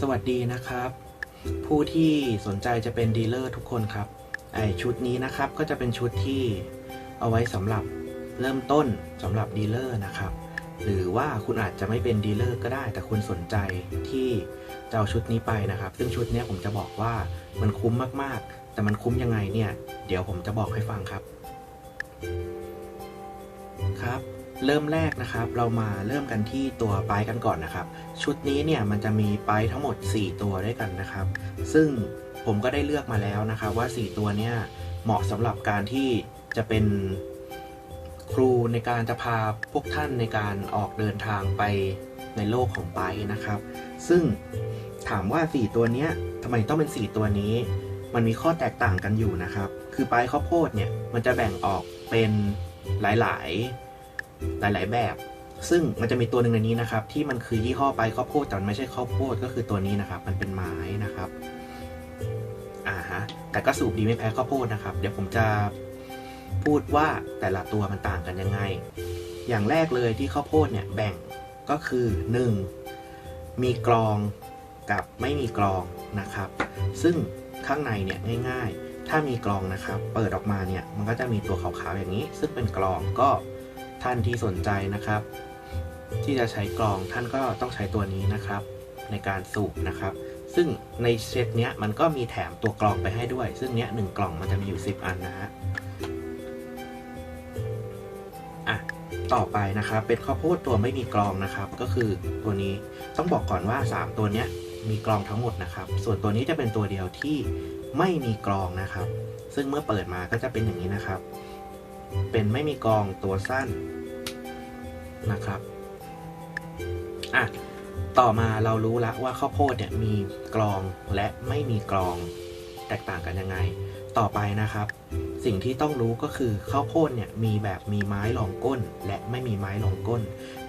สวัสดีนะครับ ผู้ที่สนใจจะเป็นดีลเลอร์ทุกคนครับไอชุดนี้นะครับก็จะเป็นชุดที่เอาไว้สำหรับเริ่มต้นสำหรับดีลเลอร์นะครับ หรือว่าคุณอาจจะไม่เป็นดีลเลอร์ก็ได้ แต่คุณสนใจที่จะเอาชุดนี้ไปนะครับ ซึ่งชุดนี้ผมจะบอกว่ามันคุ้มมากๆ แต่มันคุ้มยังไงเนี่ย เดี๋ยวผมจะบอกให้ฟังครับครับ เริ่มแรกนะครับเรามาเริ่มกันที่ตัวไปายกันก่อนนะครับ ชุดนี้เนี่ยมันจะมีไปายทั้งหมด 4 ตัวด้วยกันนะครับ ซึ่งผมก็ได้เลือกมาแล้วนะครับว่า 4 ตัวเนี่ยเหมาะสำหรับการที่จะเป็นครูในการจะพาพวกท่านในการออกเดินทางไปในโลกของไปายนะครับ ซึ่งถามว่า 4 ตัวเนี้ยทำไมต้องเป็น 4 ตัวนี้ มันมีข้อแตกต่างกันอยู่นะครับ คือไปายข้าวโพดเนี่ยมันจะแบ่งออกเป็นหลาย ๆ หลาย ๆ แบบ ซึ่งมันจะมีตัวหนึ่งในนี้นะครับ ที่มันคือยี่ห้อไปข้าวโพดแต่มันไม่ใช่ข้าวโพดก็คือตัวนี้นะครับ มันเป็นไม้นะครับอ่าฮะแต่ก็สูบดีไม่แพ้ข้าวโพดนะครับ เดี๋ยวผมจะพูดว่าแต่ละตัวมันต่างกันยังไง อย่างแรกเลยที่ข้าวโพดเนี่ยแบ่งก็คือ 1. มีกรองกับไม่มีกรองนะครับ ซึ่งข้างในเนี่ยง่าย ๆ ถ้ามีกรองนะครับ เปิดออกมาเนี่ยมันก็จะมีตัวขาวๆอย่างนี้ ซึ่งเป็นกรองก็ ท่านที่สนใจนะครับ ที่จะใช้กรองท่านก็ต้องใช้ตัวนี้นะครับ ในการสูบนะครับ ซึ่งในเซตเนี้ยมันก็มีแถมตัวกรองไปให้ด้วย ซึ่งเนี้ยหนึ่งกล่องมันจะมีอยู่ 10 อันนะฮะอะต่อไปนะครับ เป็นข้าวโพดตัวไม่มีกรองนะครับ ก็คือตัวนี้ต้องบอกก่อนว่า 3 ตัวเนี้ยมีกรองทั้งหมดนะครับ ส่วนตัวนี้จะเป็นตัวเดียวที่ไม่มีกรองนะครับ ซึ่งเมื่อเปิดมาก็จะเป็นอย่างนี้นะครับ เป็นไม่มีกรองตัวสั้นนะครับอะต่อมาเรารู้ล้วว่าข้าวโพดเนี่ยมีกรองและไม่มีกรองแตกต่างกันยังไง ต่อไปนะครับ สิ่งที่ต้องรู้ก็คือข้าวโพดเนี่ยมีแบบมีไม้รองก้น และไม่มีไม้รองก้น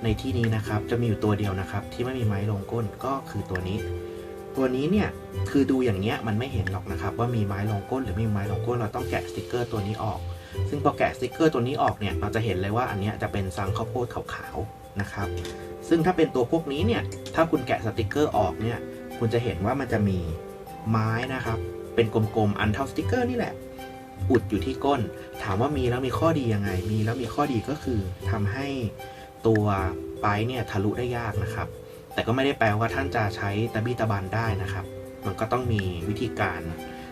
ในที่นี้นะครับจะมีอยู่ตัวเดียวนะครับ ที่ไม่มีไม้รองก้นก็คือตัวนี้ ตัวนี้เนี่ยคือดูอย่างเงี้ยมันไม่เห็นหรอกนะครับ ว่ามีไม้รองก้นหรือไม่มีไม้รองก้นเราต้องแกะสติกเกอร์ตัวนี้ออก ซึ่งพอแกะสติกเกอร์ตัวนี้ออกเนี่ยเราจะเห็นเลยว่าอันนี้จะเป็นซังข้าวโพดขาวๆนะครับซึ่งถ้าเป็นตัวพวกนี้เนี่ยถ้าคุณแกะสติกเกอร์ออกเนี่ยคุณจะเห็นว่ามันจะมีไม้นะครับเป็นกลมๆอันเท่าสติกเกอร์นี่แหละ อุดอยู่ที่ก้น ถามว่ามีแล้วมีข้อดียังไง มีแล้วมีข้อดีก็คือทำให้ตัวไปเนี่ยทะลุได้ยากนะครับ แต่ก็ไม่ได้แปลว่าท่านจะใช้ตะบี้ตะบันได้นะครับ มันก็ต้องมีวิธีการ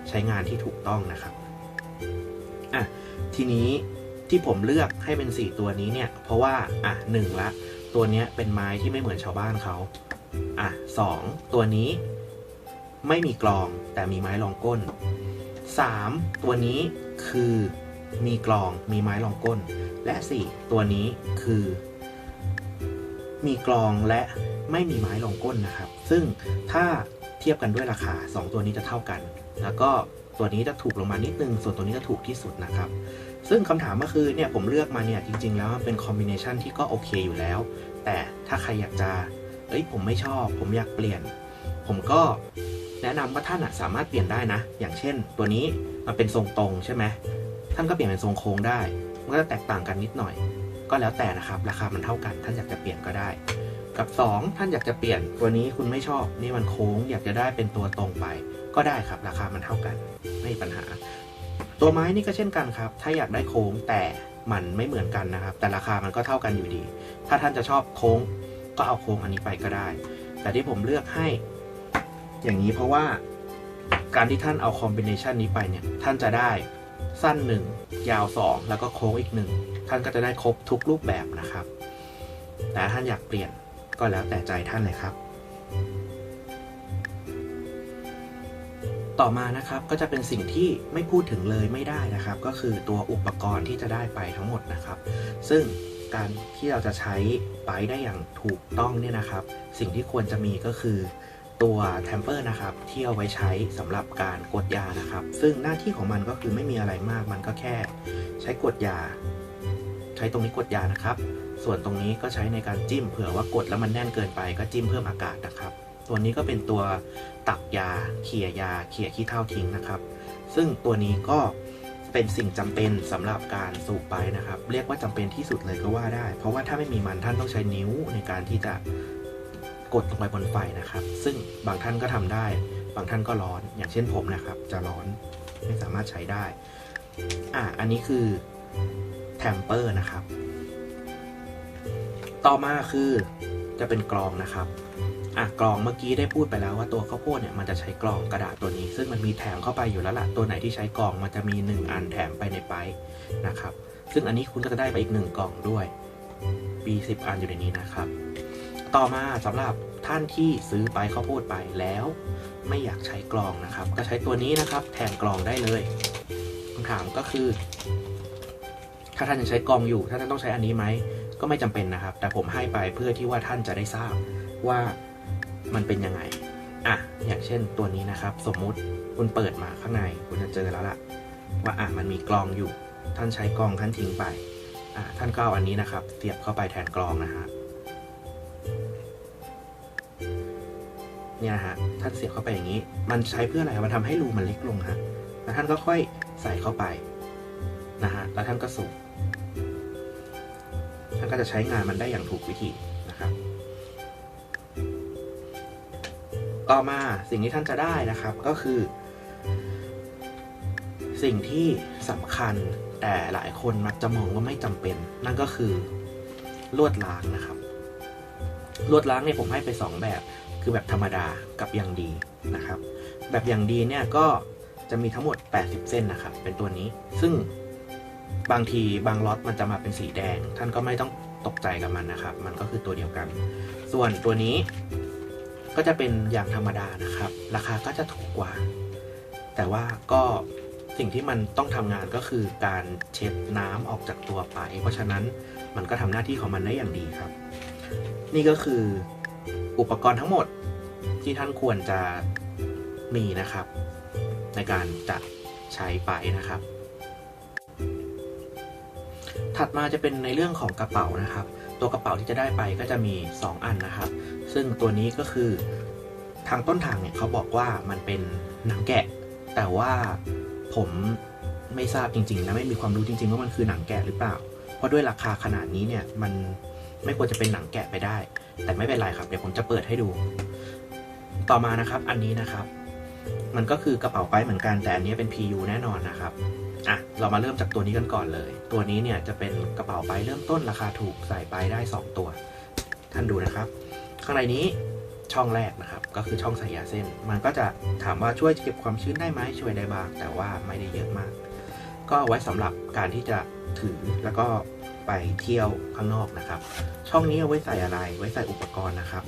ใช้งานที่ถูกต้องนะครับอะ ทีนี้ที่ผมเลือกให้เป็น 4 ตัวนี้เนี่ย เพราะว่า อะหนึ่งละ ตัวเนี้ยเป็นไม้ที่ไม่เหมือนชาวบ้านเขา อะสองตัวนี้ไม่มีกรองแต่มีไม้รองก้นสามตัวนี้คือมีกรองมีไม้รองก้น และสี่ตัวนี้คือ มีกรองและไม่มีไม้รองก้นนะครับ ซึ่งถ้าเทียบกันด้วยราคา 2 ตัวนี้จะเท่ากัน แล้วก็ ตัวนี้จะถูกลงมานิดนึง ส่วนตัวนี้จะถูกที่สุดนะครับ ซึ่งคำถามก็คือเนี่ยผมเลือกมาเนี่ยจริง ๆ แล้วมันเป็นคอมบิเนชันที่ก็โอเคอยู่แล้ว แต่ถ้าใครอยากจะเอ้ยผมไม่ชอบ ผมอยากเปลี่ยน ผมก็แนะนำว่าท่านสามารถเปลี่ยนได้นะ อย่างเช่น ตัวนี้มันเป็นทรงตรงใช่ไหมท่านก็เปลี่ยนเป็นทรงโค้งได้ มันก็จะแตกต่างกันนิดหน่อย ก็แล้วแต่นะครับ ราคามันเท่ากัน ท่านอยากจะเปลี่ยนก็ได้ กับ 2 ท่านอยากจะเปลี่ยนตัวนี้คุณไม่ชอบ นี่มันโค้ง อยากจะได้เป็นตัวตรงไป ก็ได้ครับ ราคามันเท่ากัน ไม่มีปัญหา ตัวไม้นี่ก็เช่นกันครับ ถ้าอยากได้โค้งแต่มันไม่เหมือนกันนะครับ แต่ราคามันก็เท่ากันอยู่ดี ถ้าท่านจะชอบโค้งก็เอาโค้งอันนี้ไปก็ได้ แต่ที่ผมเลือกให้ อย่างนี้เพราะว่าการที่ท่านเอาคอมบิเนชันนี้ไปเนี่ย ท่านจะได้สั้น 1 ยาว 2 แล้วก็โค้งอีกหนึ่งท่านก็จะได้ครบทุกรูปแบบนะครับ แต่ท่านอยากเปลี่ยนก็แล้วแต่ใจท่านเลยครับ ต่อมานะครับก็จะเป็นสิ่งที่ไม่พูดถึงเลยไม่ได้นะครับ ก็คือตัวอุปกรณ์ที่จะได้ไปทั้งหมดนะครับ ซึ่งการที่เราจะใช้ไปได้อย่างถูกต้องเนี่ยนะครับ สิ่งที่ควรจะมีก็คือตัวแทมเปอร์นะครับที่เอาไว้ใช้สำหรับการกดยานะครับ ซึ่งหน้าที่ของมันก็คือไม่มีอะไรมาก มันก็แค่ใช้กดยา ใช้ตรงนี้กดยานะครับ ส่วนตรงนี้ก็ใช้ในการจิ้มเผื่อว่ากดแล้วมันแน่นเกินไปก็จิ้มเพิ่มอากาศนะครับ ตัวนี้ก็เป็นตัวตักยาเขี่ยยาเขี่ยขี้เท่าทิ้งนะครับ ซึ่งตัวนี้ก็เป็นสิ่งจำเป็นสำหรับการสูบไปนะครับ เรียกว่าจำเป็นที่สุดเลยก็ว่าได้ เพราะว่าถ้าไม่มีมันท่านต้องใช้นิ้วในการที่จะกดลงไปบนไฟนะครับ ซึ่งบางท่านก็ทำได้ บางท่านก็ร้อน อย่างเช่นผมนะครับ จะร้อนไม่สามารถใช้ได้ อะอันนี้คือแทมเปอร์นะครับ ต่อมาคือจะเป็นกรองนะครับ อะกรองเมื่อกี้ได้พูดไปแล้วว่าตัวข้าวโพดเนี่ยมันจะใช้กรองกระดาษตัวนี้ ซึ่งมันมีแถมเข้าไปอยู่แล้วล่ะตัวไหนที่ใช้กรองมันจะมี 1 อันแถมไปในไปนะครับ ซึ่งอันนี้คุณก็จะได้ไปอีก 1 กล่องด้วยมี10 อันอยู่ในนี้นะครับ ต่อมาสำหรับท่านที่ซื้อไปข้าวโพดไปแล้ว ไม่อยากใช้กรองนะครับ ก็ใช้ตัวนี้นะครับ แทนกรองได้เลยคำถามก็คือ ถ้าท่านยังใช้กรองอยู่ถ้าท่านต้องใช้อันนี้ไหมก็ไม่จำเป็นนะครับ แต่ผมให้ไปเพื่อที่ว่าท่านจะได้ทราบว่า มันเป็นยังไงอะอย่างเช่นตัวนี้นะครับ สมมุติคุณเปิดมาข้างในคุณจะเจอแล้วล่ะ ว่าอะมันมีกรองอยู่ ท่านใช้กรองท่านทิ้งไปอะท่านก็เอาอันนี้นะครับ เสียบเข้าไปแทนกรองนะฮะเนี่ยฮะท่านเสียบเข้าไปอย่างนี้ มันใช้เพื่ออะไรมันทำให้รูมันเล็กลงฮะแล้วท่านก็ค่อยใส่เข้าไปนะฮะแล้วท่านก็สูบท่านก็จะใช้งานมันได้อย่างถูกวิธี ต่อมาสิ่งที่ท่านจะได้นะครับก็คือ สิ่งที่สำคัญแต่หลายคนมักจะมองว่าไม่จำเป็น นั่นก็คือลวดล้างนะครับลวดล้างเนี่ยผมให้ไป 2 แบบ คือแบบธรรมดากับอย่างดีนะครับ แบบอย่างดีเนี่ยก็จะมีทั้งหมด 80 เส้นนะครับ เป็นตัวนี้ ซึ่งบางทีบางล็อตมันจะมาเป็นสีแดง ท่านก็ไม่ต้องตกใจกับมันนะครับ มันก็คือตัวเดียวกัน ส่วนตัวนี้ ก็จะเป็นอย่างธรรมดานะครับ ราคาก็จะถูกกว่า แต่ว่าก็สิ่งที่มันต้องทำงานก็คือการเช็ดน้ำออกจากตัวไป เพราะฉะนั้นมันก็ทำหน้าที่ของมันได้อย่างดีครับ นี่ก็คืออุปกรณ์ทั้งหมดที่ท่านควรจะมีนะครับ ในการจะใช้ไปนะครับ ถัดมาจะเป็นในเรื่องของกระเป๋านะครับ ตัวกระเป๋าที่จะได้ไปก็จะมี 2 อันนะครับ ซึ่งตัวนี้ก็คือทางต้นทางเนี่ยเขาบอกว่ามันเป็นหนังแกะ แต่ว่าผมไม่ทราบจริงๆนะไม่มีความรู้จริงๆว่ามันคือหนังแกะหรือเปล่า เพราะด้วยราคาขนาดนี้เนี่ยมันไม่ควรจะเป็นหนังแกะไปได้ แต่ไม่เป็นไรครับเดี๋ยวผมจะเปิดให้ดู ต่อมานะครับอันนี้นะครับ มันก็คือกระเป๋าไปเหมือนกันแต่อันนี้เป็น PU แน่นอนนะครับอะเรามาเริ่มจากตัวนี้กันก่อนเลย ตัวนี้เนี่ยจะเป็นกระเป๋าไปเริ่มต้นราคาถูกใส่ไปได้ 2 ตัว ท่านดูนะครับ ข้างในนี้ช่องแรกนะครับ ก็คือช่องใส่ยาเส้น มันก็จะถามว่าช่วยเก็บความชื้นได้ไหมช่วยได้บ้าง แต่ว่าไม่ได้เยอะมาก ก็ไว้สำหรับการที่จะถือแล้วก็ไปเที่ยวข้างนอกนะครับ ช่องนี้เอาไว้ใส่อะไรไว้ใส่อุปกรณ์นะครับ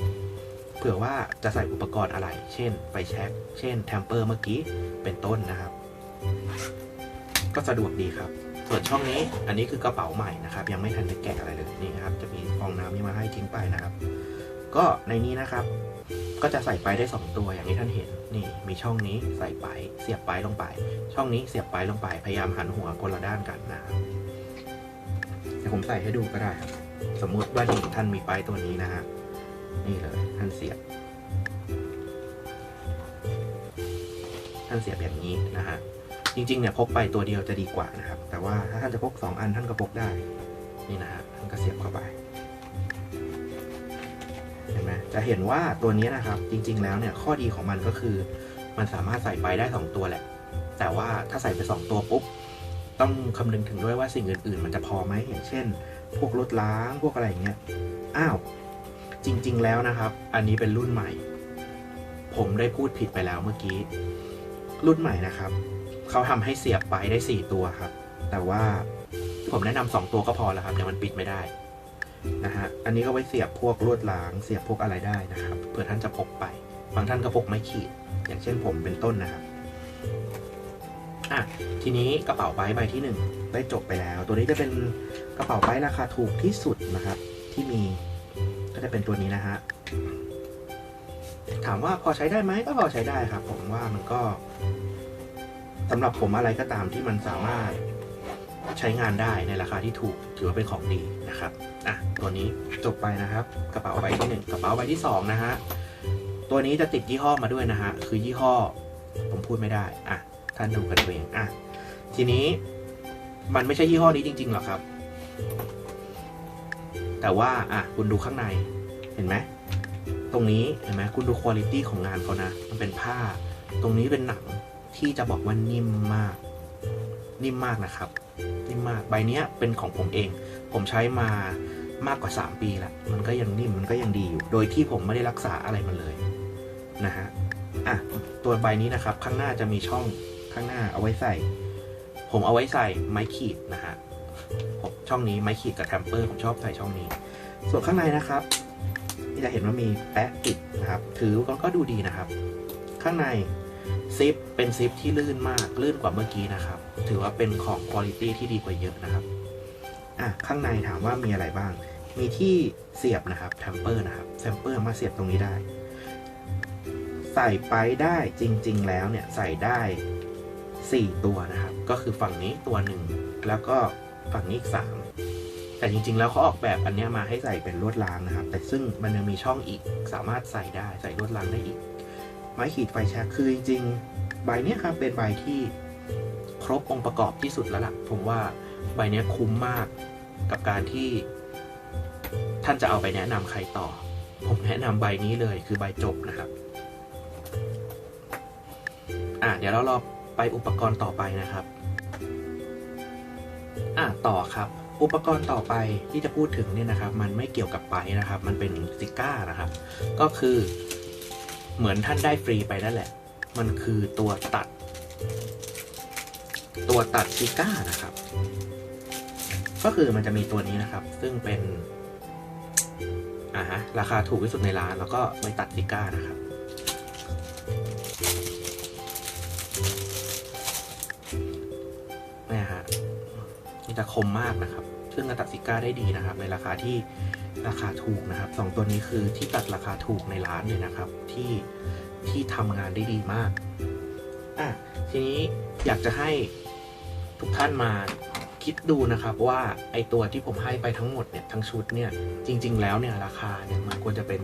เผื่อว่าจะใส่อุปกรณ์อะไร เช่น ไฟแช็กเช่นแทมเปอร์เมื่อกี้เป็นต้นนะครับ ก็สะดวกดีครับส่วนช่องนี้อันนี้คือกระเป๋าใหม่นะครับ ยังไม่ทันได้แกะอะไรเลยนี่ครับ จะมีฟองน้ำนี่มาให้ทิ้งไปนะครับ ก็ในนี้นะครับ ก็จะใส่ไปได้ 2 ตัวอย่างที่ท่านเห็นนี่มีช่องนี้ใส่ไปเสียบไปลงไป ช่องนี้เสียบไปลงไปพยายามหันหัวคนละด้านกันนะครับเดี๋ยวผมใส่ให้ดูก็ได้ครับ สมมุติว่านี่ท่านมีไปตัวนี้นะฮะ นี่เลยท่านเสียบ ท่านเสียบอย่างนี้นะฮะจริงๆเนี่ยพกไปตัวเดียวจะดีกว่านะครับ แต่ว่าถ้าท่านจะพก 2 อันท่านก็พกได้ นี่นะฮะท่านก็เสียบเข้าไปเห็นไหมจะเห็นว่าตัวนี้นะครับจริง ๆ แล้วเนี่ยข้อดีของมันก็คือ มันสามารถใส่ไปได้ 2 ตัวแหละ แต่ว่าถ้าใส่ไป 2 ตัวปุ๊บต้องคำนึงถึงด้วยว่าสิ่งอื่น ๆ มันจะพอไหมอย่างเช่น พวกรถล้างพวกอะไรอย่างเงี้ยอ้าว จริง ๆ แล้วนะครับ อันนี้เป็นรุ่นใหม่ ผมได้พูดผิดไปแล้วเมื่อกี้ รุ่นใหม่นะครับ เขาทำให้เสียบไปได้ 4 ตัวครับ แต่ว่าผมแนะนำสองตัวก็พอแล้วครับเดี๋ยวมันปิดไม่ได้นะฮะ อันนี้ก็ไว้เสียบพวกลวดล้าง เสียบพวกอะไรได้นะครับ เผื่อท่านจะพกไป บางท่านก็พกไม้ขีด อย่างเช่นผมเป็นต้นนะครับ อะ ทีนี้กระเป๋าใบใบที่หนึ่งได้จบไปแล้ว ตัวนี้จะเป็นกระเป๋าใบราคาถูกที่สุดนะครับ ที่มี ก็จะเป็นตัวนี้นะฮะถามว่าพอใช้ได้ไหมก็พอใช้ได้ครับ ผมว่ามันก็สำหรับผมอะไรก็ตามที่มันสามารถใช้งานได้ในราคาที่ถูกถือว่าเป็นของดีนะครับอะตัวนี้จบไปนะครับ กระเป๋าใบที่หนึ่งกระเป๋าใบที่สองนะฮะตัวนี้จะติดยี่ห้อมาด้วยนะฮะคือยี่ห้อ ผมพูดไม่ได้อะท่านดูกันเองอะทีนี้มันไม่ใช่ยี่ห้อนี้จริงๆหรอกครับ แต่ว่าอะคุณดูข้างในเห็นไหมตรงนี้เห็นไหมคุณดูคุณภาพของงานเขานะมันเป็นผ้า ตรงนี้เป็นหนังที่จะบอกว่านิ่มมาก นิ่มมากนะครับ นิ่มมากใบเนี้ยเป็นของผมเอง ผมใช้มามากกว่า 3 ปีล้วมันก็ยังนิ่มมันก็ยังดีอยู่ โดยที่ผมไม่ได้รักษาอะไรมันเลยนะฮะอะตัวใบนี้นะครับ ข้างหน้าจะมีช่องข้างหน้าเอาไว้ใส่ ผมเอาไว้ใส่ไม้ขีดนะฮะ ผมช่องนี้ไม้ขีดกับแทมเปอร์ผมชอบใส่ช่องนี้ ส่วนข้างในนะครับที่จะเห็นว่ามีแปะติดนะครับ ถือก็ก็ดูดีนะครับ ข้างในซิปเป็นซิปที่ลื่นมากลื่นกว่าเมื่อกี้นะครับ ถือว่าเป็นของคุณภาพที่ดีกว่าเยอะนะครับอะข้างในถามว่ามีอะไรบ้าง มีที่เสียบนะครับแทมเปอร์นะครับแทมเปอร์มาเสียบตรงนี้ได้ ใส่ไปได้จริง ๆ แล้วเนี่ยใส่ได้ 4 ตัวนะครับ ก็คือฝั่งนี้ตัวหนึ่งแล้วก็ ฝั่งนี้อีก3แต่จริงๆ แล้วเขาออกแบบอันนี้มาให้ใส่เป็นลวดรางนะครับ แต่ซึ่งมันยังมีช่องอีกสามารถใส่ได้ใส่ลวดรางได้อีก ไม้ขีดไฟแช็กคือจริงๆ ใบนี้ครับเป็นใบที่ครบองค์ประกอบที่สุดแล้วล่ะผมว่าใบนี้คุ้มมากกับการที่ท่านจะเอาไปแนะนำใครต่อ ผมแนะนำใบนี้เลยคือใบจบนะครับอะเดี๋ยวเรารอไปอุปกรณ์ต่อไปนะครับ อะต่อครับอุปกรณ์ต่อไปที่จะพูดถึงเนี่ยนะครับ มันไม่เกี่ยวกับไปนะครับ มันเป็นซิก้านะครับ ก็คือเหมือนท่านได้ฟรีไปนั่นแหละ มันคือตัวตัด ตัวตัดซิก้านะครับ ก็คือมันจะมีตัวนี้นะครับ ซึ่งเป็นอ่าฮะราคาถูกที่สุดในร้านแล้วก็ไว้ตัดซิก้านะครับ คมมากนะครับ ซึ่งตัดซิก้าได้ดีนะครับ ในราคาที่ราคาถูกนะครับสองตัวนี้คือที่ตัดราคาถูกในร้านเลยนะครับ ที่ที่ทำงานได้ดีมากอะทีนี้อยากจะให้ทุกท่านมาคิดดูนะครับว่าไอตัวที่ผมให้ไปทั้งหมดเนี่ยทั้งชุดเนี่ยจริง ๆ แล้วเนี่ยราคาเนี่ยมันควรจะเป็น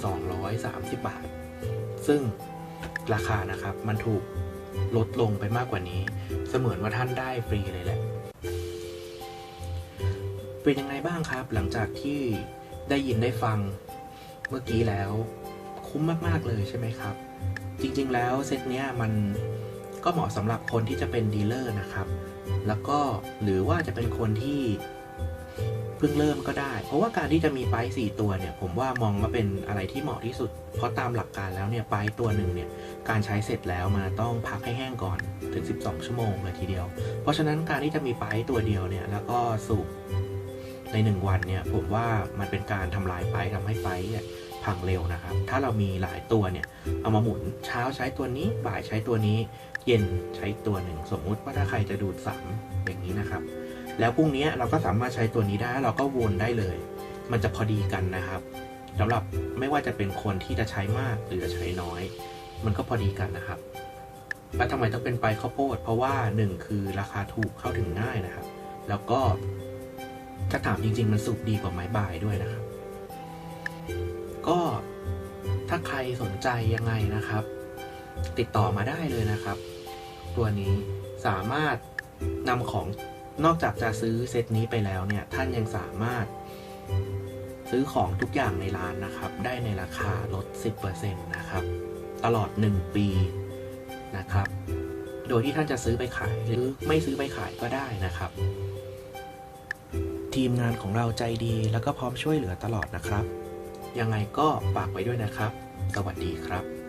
4,230 บาท ซึ่งราคานะครับมันถูกลดลงไปมากกว่านี้ เสมือนว่าท่านได้ฟรีเลยแหละ เป็นยังไงบ้างครับ หลังจากที่ได้ยินได้ฟังเมื่อกี้แล้ว คุ้มมากๆเลยใช่ไหมครับ จริงๆแล้วเซตเนี้ยมันก็เหมาะสำหรับคนที่จะเป็นดีลเลอร์นะครับ แล้วก็หรือว่าจะเป็นคนที่เพิ่งเริ่มก็ได้ เพราะว่าการที่จะมีไปสี่ตัวเนี่ย ผมว่ามองว่าเป็นอะไรที่เหมาะที่สุด เพราะตามหลักการแล้วเนี่ยไปตัวหนึ่งเนี่ยการใช้เสร็จแล้วมันต้องพักให้แห้งก่อนถึง 12 ชั่วโมงเลยทีเดียว เพราะฉะนั้นการที่จะมีไปตัวเดียวเนี่ยแล้วก็สูบ ใน 1 วันเนี่ยผมว่ามันเป็นการทำลายไปทำให้ไปเนี่ยพังเร็วนะครับ ถ้าเรามีหลายตัวเนี่ย เอามาหมุนเช้าใช้ตัวนี้ บ่ายใช้ตัวนี้ เย็นใช้ตัวหนึ่ง สมมุติว่าถ้าใครจะดูดสามอย่างนี้นะครับ แล้วพรุ่งนี้เราก็สามารถใช้ตัวนี้ได้ เราก็วนได้เลย มันจะพอดีกันนะครับสำหรับไม่ว่าจะเป็นคนที่จะใช้มากหรือจะใช้น้อย มันก็พอดีกันนะครับแล้วทำไมต้องเป็นไปข้าวโพด เพราะว่าหนึ่งคือราคาถูกเข้าถึงง่ายนะครับ แล้วก็ ถ้าถามจริง ๆ มันสุกดีกว่าไม้บ่ายด้วยนะครับ ก็ถ้าใครสนใจยังไงนะครับ ติดต่อมาได้เลยนะครับ ตัวนี้สามารถนำของนอกจากจะซื้อเซตนี้ไปแล้วเนี่ย ท่านยังสามารถซื้อของทุกอย่างในร้านนะครับ ได้ในราคาลด 10%นะครับ ตลอด 1 ปีนะครับ โดยที่ท่านจะซื้อไปขายหรือไม่ซื้อไปขายก็ได้นะครับ ทีมงานของเราใจดี แล้วก็พร้อมช่วยเหลือตลอดนะครับ ยังไงก็ฝากไว้ด้วยนะครับ สวัสดีครับ